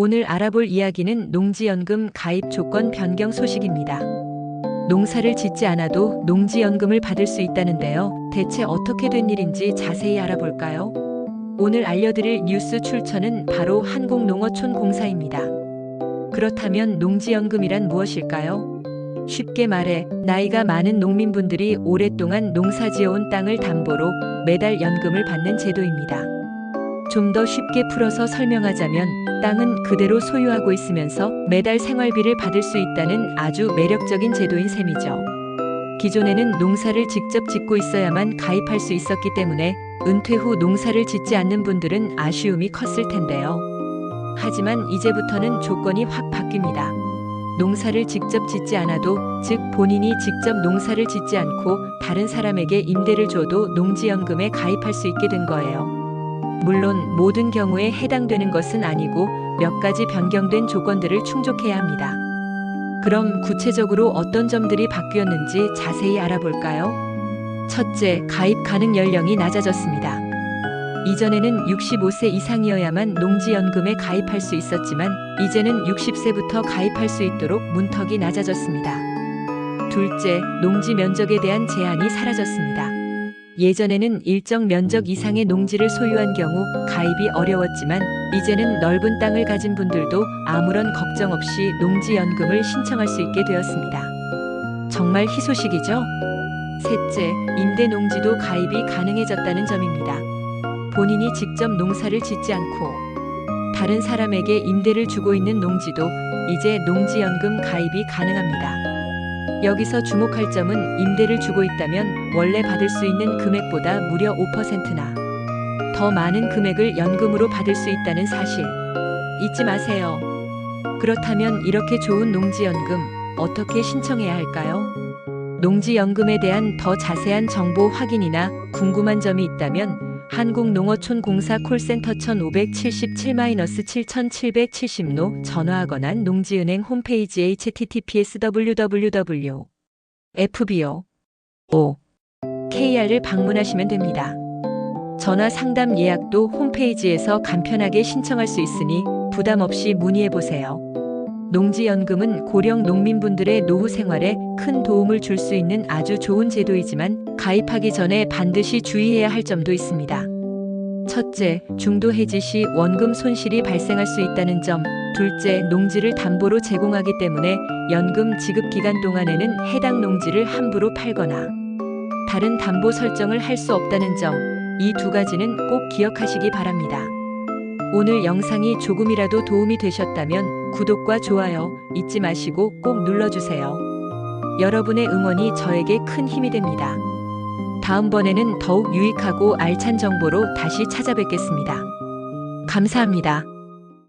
오늘 알아볼 이야기는 농지연금 가입 조건 변경 소식입니다. 농사를 짓지 않아도 농지연금을 받을 수 있다는데요. 대체 어떻게 된 일인지 자세히 알아볼까요? 오늘 알려드릴 뉴스 출처는 바로 한국농어촌공사입니다. 그렇다면 농지연금이란 무엇일까요? 쉽게 말해 나이가 많은 농민분들이 오랫동안 농사지어온 땅을 담보로 매달 연금을 받는 제도입니다. 좀 더 쉽게 풀어서 설명하자면 땅은 그대로 소유하고 있으면서 매달 생활비를 받을 수 있다는 아주 매력적인 제도인 셈이죠. 기존에는 농사를 직접 짓고 있어야만 가입할 수 있었기 때문에 은퇴 후 농사를 짓지 않는 분들은 아쉬움이 컸을 텐데요. 하지만 이제부터는 조건이 확 바뀝니다. 농사를 직접 짓지 않아도, 즉 본인이 직접 농사를 짓지 않고 다른 사람에게 임대를 줘도 농지연금에 가입할 수 있게 된 거예요. 물론 모든 경우에 해당되는 것은 아니고 몇 가지 변경된 조건들을 충족해야 합니다. 그럼 구체적으로 어떤 점들이 바뀌었는지 자세히 알아볼까요? 첫째, 가입 가능 연령이 낮아졌습니다. 이전에는 65세 이상이어야만 농지연금에 가입할 수 있었지만 이제는 60세부터 가입할 수 있도록 문턱이 낮아졌습니다. 둘째, 농지 면적에 대한 제한이 사라졌습니다. 예전에는 일정 면적 이상의 농지를 소유한 경우 가입이 어려웠지만 이제는 넓은 땅을 가진 분들도 아무런 걱정 없이 농지연금을 신청할 수 있게 되었습니다. 정말 희소식이죠? 셋째, 임대 농지도 가입이 가능해졌다는 점입니다. 본인이 직접 농사를 짓지 않고 다른 사람에게 임대를 주고 있는 농지도 이제 농지연금 가입이 가능합니다. 여기서 주목할 점은 임대를 주고 있다면 원래 받을 수 있는 금액보다 무려 5%나 더 많은 금액을 연금으로 받을 수 있다는 사실 잊지 마세요. 그렇다면 이렇게 좋은 농지연금 어떻게 신청해야 할까요? 농지연금에 대한 더 자세한 정보 확인이나 궁금한 점이 있다면 한국농어촌공사 콜센터 1577-7770로 전화하거나 농지은행 홈페이지 https www fbo 5 kr을 방문하시면 됩니다. 전화 상담 예약도 홈페이지에서 간편하게 신청할 수 있으니 부담 없이 문의해 보세요. 농지연금은 고령 농민분들의 노후 생활에 큰 도움을 줄 수 있는 아주 좋은 제도이지만 가입하기 전에 반드시 주의해야 할 점도 있습니다. 첫째, 중도 해지 시 원금 손실이 발생할 수 있다는 점. 둘째, 농지를 담보로 제공하기 때문에 연금 지급 기간 동안에는 해당 농지를 함부로 팔거나 다른 담보 설정을 할 수 없다는 점. 이 두 가지는 꼭 기억하시기 바랍니다. 오늘 영상이 조금이라도 도움이 되셨다면 구독과 좋아요 잊지 마시고 꼭 눌러주세요. 여러분의 응원이 저에게 큰 힘이 됩니다. 다음번에는 더욱 유익하고 알찬 정보로 다시 찾아뵙겠습니다. 감사합니다.